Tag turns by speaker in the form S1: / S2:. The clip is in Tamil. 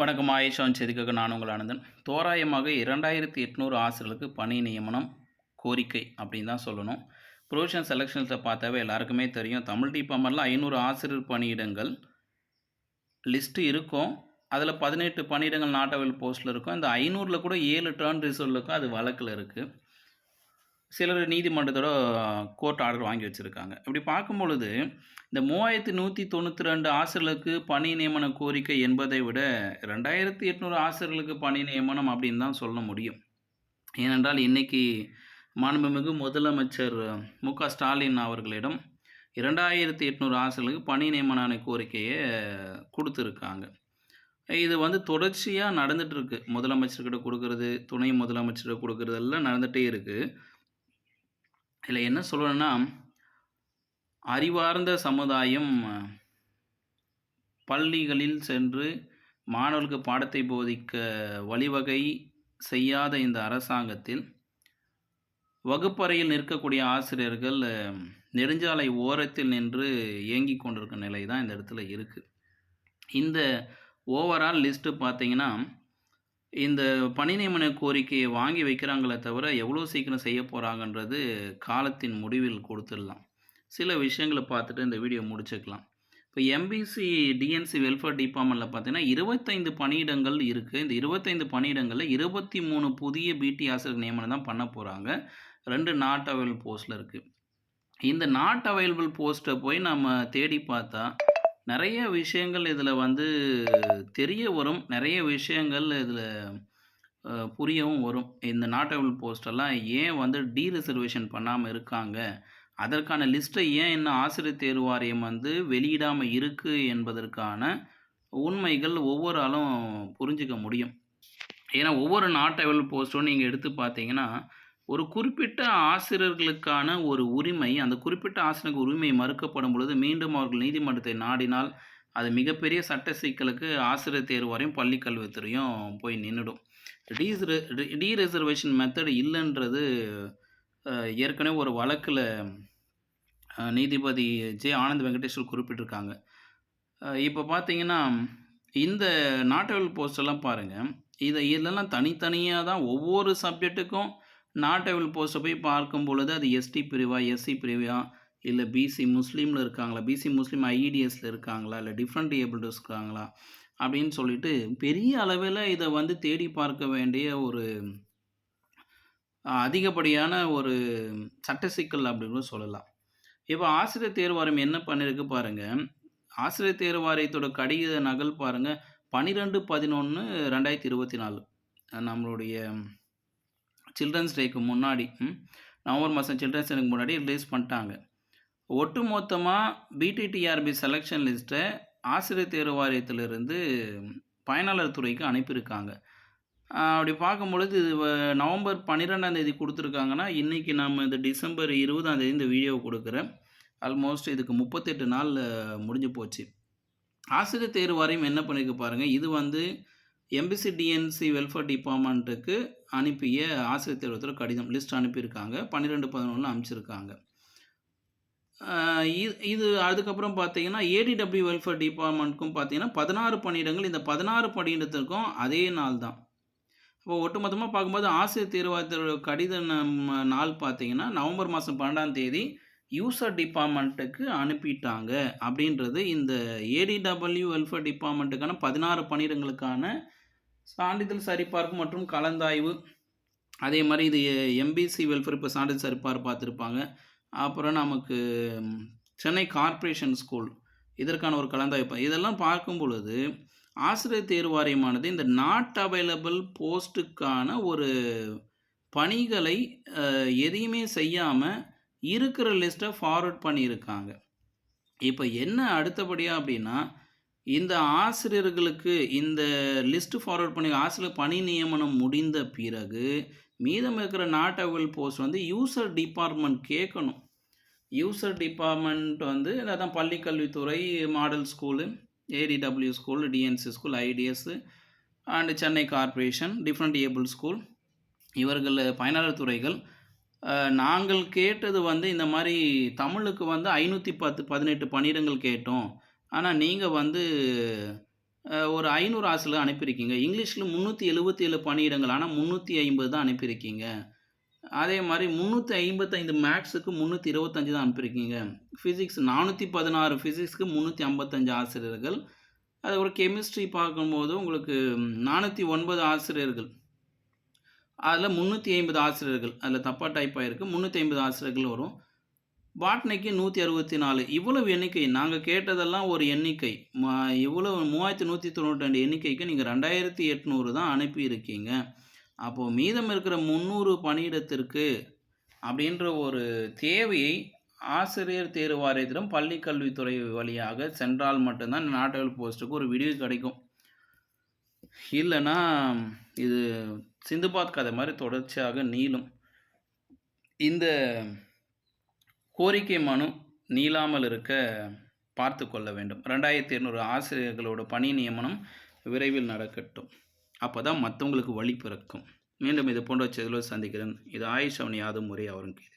S1: வணக்கம் ஆயுஷான் செய்திக்காக நான் உங்கள் ஆனந்தன். தோராயமாக இரண்டாயிரத்தி எட்நூறு ஆசிரியர்களுக்கு பணி நியமனம் கோரிக்கை அப்படின்னு தான் சொல்லணும். ப்ரொவிஷன் செலெக்ஷன்ஸை பார்த்தாவே எல்லாருக்குமே தெரியும். தமிழ் டிபார்ட்மெண்ட்டில் ஐநூறு ஆசிரியர் பணியிடங்கள் லிஸ்ட்டு இருக்கும். அதில் பதினெட்டு பணியிடங்கள் நாட்டவில் போஸ்ட்டில் இருக்கும். இந்த ஐநூறில் கூட ஏழு டேர்ன் ரிசல்ட் இருக்கும். அது வழக்கில் இருக்குது சிலர் நீதிமன்றத்தோட கோர்ட் ஆர்டர் வாங்கி வச்சுருக்காங்க. இப்படி பார்க்கும் பொழுது இந்த மூவாயிரத்தி நூற்றி தொண்ணூற்றி ரெண்டு ஆசிரியர்களுக்கு பணி நியமன கோரிக்கை என்பதை விட ரெண்டாயிரத்தி எட்நூறு ஆசிரியர்களுக்கு பணி நியமனம் அப்படின்னு தான் சொல்ல முடியும். ஏனென்றால் இன்றைக்கி மாண்புமிகு முதலமைச்சர் மு க ஸ்டாலின் அவர்களிடம் இரண்டாயிரத்தி எட்நூறு ஆசிரியர்களுக்கு பணி நியமன கோரிக்கையை கொடுத்துருக்காங்க. இது வந்து தொடர்ச்சியாக நடந்துகிட்ருக்கு முதலமைச்சர்கிட்ட கொடுக்கறது துணை முதலமைச்சர்கிட்ட கொடுக்கறது எல்லாம் நடந்துகிட்டே இருக்குது இதில் என்ன சொல்லணும்னா அறிவார்ந்த சமுதாயம் பள்ளிகளில் சென்று மாணவர்களுக்கு பாடத்தை போதிக்க வழிவகை செய்யாத இந்த அரசாங்கத்தில் வகுப்பறையில் நிற்கக்கூடிய ஆசிரியர்கள் நெடுஞ்சாலை ஓரத்தில் நின்று இயங்கி கொண்டிருக்கும் நிலை தான் இந்த இடத்துல இருக்குது இந்த ஓவரால் லிஸ்ட்டு பார்த்தீங்கன்னா இந்த பணி நியமன கோரிக்கையை வாங்கி வைக்கிறாங்களே தவிர எவ்வளோ சீக்கிரம் செய்ய போகிறாங்கன்றது காலத்தின் முடிவில் கொடுத்துடலாம். சில விஷயங்களை பார்த்துட்டு இந்த வீடியோ முடிச்சுக்கலாம். இப்போ எம்பிசி டிஎன்சி வெல்ஃபேர் டிபார்ட்மெண்ட்டில் பார்த்தீங்கன்னா இருபத்தைந்து பணியிடங்கள் இருக்குது இந்த இருபத்தைந்து பணியிடங்களில் இருபத்தி மூணு புதிய பிடி ஆசிரியர் நியமனம் தான் பண்ண போகிறாங்க ரெண்டு நாட் அவைலபிள் போஸ்ட்டில் இருக்குது இந்த நாட் அவைலபிள் போஸ்ட்டை போய் நம்ம தேடி பார்த்தா நிறைய விஷயங்கள் இதில் வந்து தெரிய வரும். நிறைய விஷயங்கள் இதில் புரியவும் வரும். இந்த நாட்டபிள் போஸ்டெல்லாம் ஏன் வந்து டீ ரிசர்வேஷன் பண்ணாமல் இருக்காங்க? அதற்கான லிஸ்ட்டை ஏன் இன்னும் ஆசிரியர் தேர்வு வாரியம் வந்து வெளியிடாமல் இருக்குது என்பதற்கான உண்மைகள் ஒவ்வொரு ஆளும் புரிஞ்சிக்க முடியும். ஏன்னா ஒவ்வொரு நாட் போஸ்ட்டும் நீங்கள் எடுத்து பார்த்தீங்கன்னா ஒரு குறிப்பிட்ட ஆசிரியர்களுக்கான ஒரு உரிமை அந்த குறிப்பிட்ட ஆசிரியருக்கு உரிமை மறுக்கப்படும் பொழுது மீண்டும் அவர்கள் நீதிமன்றத்தை நாடினால் அது மிகப்பெரிய சட்ட சிக்கலுக்கு ஆசிரியர் தேர்வு வரையும் பள்ளிக்கல்வித்துறையும் போய் நின்றுடும் டீஸ் டீ ரிசர்வேஷன் மெத்தட் இல்லைன்றது ஏற்கனவே ஒரு வழக்கில் நீதிபதி ஜே. ஆனந்த் வெங்கடேஸ்வர் குறிப்பிட்டிருக்காங்க. இப்போ பார்த்தீங்கன்னா இந்த நாட்டவியல் போஸ்டெல்லாம் பாருங்கள் இதை இதெல்லாம் தனித்தனியாக தான் ஒவ்வொரு சப்ஜெக்ட்டுக்கும் நாட்டவில் போஸ்ட்டை போய் பார்க்கும் பொழுது அது எஸ்டி பிரிவா எஸ்சி பிரிவா இல்லை பிசி முஸ்லீமில் இருக்காங்களா? பிசி முஸ்லீம் ஐஇடிஎஸில் இருக்காங்களா? இல்லை டிஃப்ரெண்ட் ஏபிள்டு இருக்காங்களா? அப்படின்னு சொல்லிட்டு பெரிய அளவில் இதை வந்து தேடி பார்க்க வேண்டிய ஒரு அதிகப்படியான ஒரு சட்ட சிக்கல் அப்படின்னு சொல்லலாம். இப்போ ஆசிரியர் தேர்வாரியம் என்ன பண்ணியிருக்கு பாருங்கள் ஆசிரியர் தேர்வாரியத்தோட கடித நகல் பாருங்கள் பன்னிரெண்டு பதினொன்று ரெண்டாயிரத்தி இருபத்தி நாலு. நம்மளுடைய சில்ட்ரன்ஸ் டேக்கு முன்னாடி நவம்பர் மாதம் சில்ட்ரன்ஸ் டேக்கு முன்னாடி ரிலீஸ் பண்ணிட்டாங்க. ஒட்டு மொத்தமாக பிடிடிஆர்பி செலெக்ஷன் லிஸ்ட்டை ஆசிரியர் தேர்வு வாரியத்திலிருந்து பயனாளர் துறைக்கு அனுப்பியிருக்காங்க. அப்படி பார்க்கும்பொழுது இது நவம்பர் பன்னிரெண்டாம் தேதி கொடுத்துருக்காங்கன்னா இன்றைக்கி நம்ம இந்த டிசம்பர் இருபதாம் தேதி இந்த வீடியோ கொடுக்குறேன். ஆல்மோஸ்ட் இதுக்கு முப்பத்தெட்டு நாள் முடிஞ்சு போச்சு. ஆசிரியர் தேர்வு வாரியம் என்ன பண்ணியிருக்கு பாருங்கள் இது வந்து எம்பிசி டிஎன்சி வெல்ஃபேர் டிபார்ட்மெண்ட்டுக்கு அனுப்பிய ஆசிரியர் தேர்வத்தில் கடிதம் லிஸ்ட் அனுப்பியிருக்காங்க. பன்னிரெண்டு பதினொன்று அனுப்பிச்சிருக்காங்க. இது இது அதுக்கப்புறம் பார்த்தீங்கன்னா ஏடிடபிள்யூ வெல்ஃபேர் டிபார்ட்மெண்ட்டுக்கும் பார்த்தீங்கன்னா பதினாறு பணியிடங்கள் இந்த பதினாறு பணியிடத்திற்கும் அதே நாள் தான். இப்போ ஒட்டுமொத்தமாக பார்க்கும்போது ஆசிரியர் தேர்வாயத்தோட கடித நாள் பார்த்தீங்கன்னா நவம்பர் மாதம் பன்னெண்டாம் தேதி யூசர் டிபார்ட்மெண்ட்டுக்கு அனுப்பிட்டாங்க. அப்படின்றது இந்த ஏடிடபிள்யூ வெல்ஃபேர் டிபார்ட்மெண்ட்டுக்கான பதினாறு பணியிடங்களுக்கான சான்றிதழ் சரிபார்ப்பு மற்றும் கலந்தாய்வு. அதே மாதிரி இது எம்பிசி வெல்ஃபேர் இப்போ சான்றிதழ் சரிபார்ப்பு பார்த்துருப்பாங்க. அப்புறம் நமக்கு சென்னை கார்ப்பரேஷன் ஸ்கூல் இதற்கான ஒரு கலந்தாய்வு இதெல்லாம் பார்க்கும் பொழுது ஆசிரியர் தேர்வாரியமானது இந்த நாட் அவைலபிள் போஸ்ட்டுக்கான ஒரு பணிகளை எதையுமே செய்யாமல் இருக்கிற லிஸ்ட்டை ஃபார்வர்ட் பண்ணியிருக்காங்க. இப்போ என்ன அடுத்தபடியாக அப்படின்னா இந்த ஆசிரியர்களுக்கு இந்த லிஸ்ட்டு ஃபார்வர்ட் பண்ணி ஆசிரியர் பணி நியமனம் முடிந்த பிறகு மீதம் இருக்கிற நாட் போஸ்ட் வந்து யூசர் டிபார்ட்மெண்ட் கேட்கணும். யூசர் டிபார்ட்மெண்ட் வந்து அதான் பள்ளிக்கல்வித்துறை model school ADW school TNC school ITS and Chennai corporation different able school இவர்கள் பயனாளர் துறைகள் நாங்கள் கேட்டது வந்து இந்த மாதிரி தமிழுக்கு வந்து ஐநூற்றி பத்து பதினெட்டு பணியிடங்கள் கேட்டோம். ஆனால் நீங்கள் வந்து ஒரு ஐநூறு ஆசில் அனுப்பியிருக்கீங்க. இங்கிலீஷில் முந்நூற்றி எழுபத்தி ஏழு பணியிடங்கள். ஆனால் முந்நூற்றி ஐம்பது தான் அனுப்பியிருக்கீங்க. அதே மாதிரி முந்நூற்றி ஐம்பத்தைந்து மேக்ஸுக்கு முந்நூற்றி இருபத்தஞ்சி தான் அனுப்பியிருக்கீங்க. ஃபிசிக்ஸ் நானூற்றி பதினாறு ஃபிசிக்ஸ்க்கு முந்நூற்றி ஐம்பத்தஞ்சு ஆசிரியர்கள். அது ஒரு கெமிஸ்ட்ரி பார்க்கும்போது உங்களுக்கு நானூற்றி ஒன்பது ஆசிரியர்கள். அதில் முந்நூற்றி ஐம்பது ஆசிரியர்கள். அதில் தப்பாக டைப் ஆகிருக்கு முந்நூற்றி ஐம்பது ஆசிரியர்கள் வரும். பாட்னிக்கு 164 இவ்வளவு எண்ணிக்கை. நாங்கள் கேட்டதெல்லாம் ஒரு எண்ணிக்கை. ம இவ்வளவு 3192 எண்ணிக்கைக்கு நீங்கள் ரெண்டாயிரத்தி எட்நூறு தான் அனுப்பியிருக்கீங்க. அப்போது மீதம் இருக்கிற 300 பணியிடத்திற்கு அப்படின்ற ஒரு தேவையை ஆசிரியர் தேர்வு வாரியத்திடம் பள்ளிக் கல்வித்துறை வழியாக சென்றால் மட்டும்தான் தான் போஸ்ட்டுக்கு ஒரு விடிவு கிடைக்கும். இல்லைன்னா இது சிந்துபாத் கதை மாதிரி தொடர்ச்சியாக நீளும். இந்த கோரிக்கை மனு நீளாமல் இருக்க பார்த்து கொள்ள வேண்டும். 2200 ஆசிரியர்களோட பணி நியமனம் விரைவில் நடக்கட்டும். அப்போ தான் மற்றவங்களுக்கு வழி பிறக்கும். மீண்டும் இது போன்ற செய்திகளோடு சந்திக்கிறேன். இது ஆயுஷ் அவனி யாதும் முறை அவரும் கேது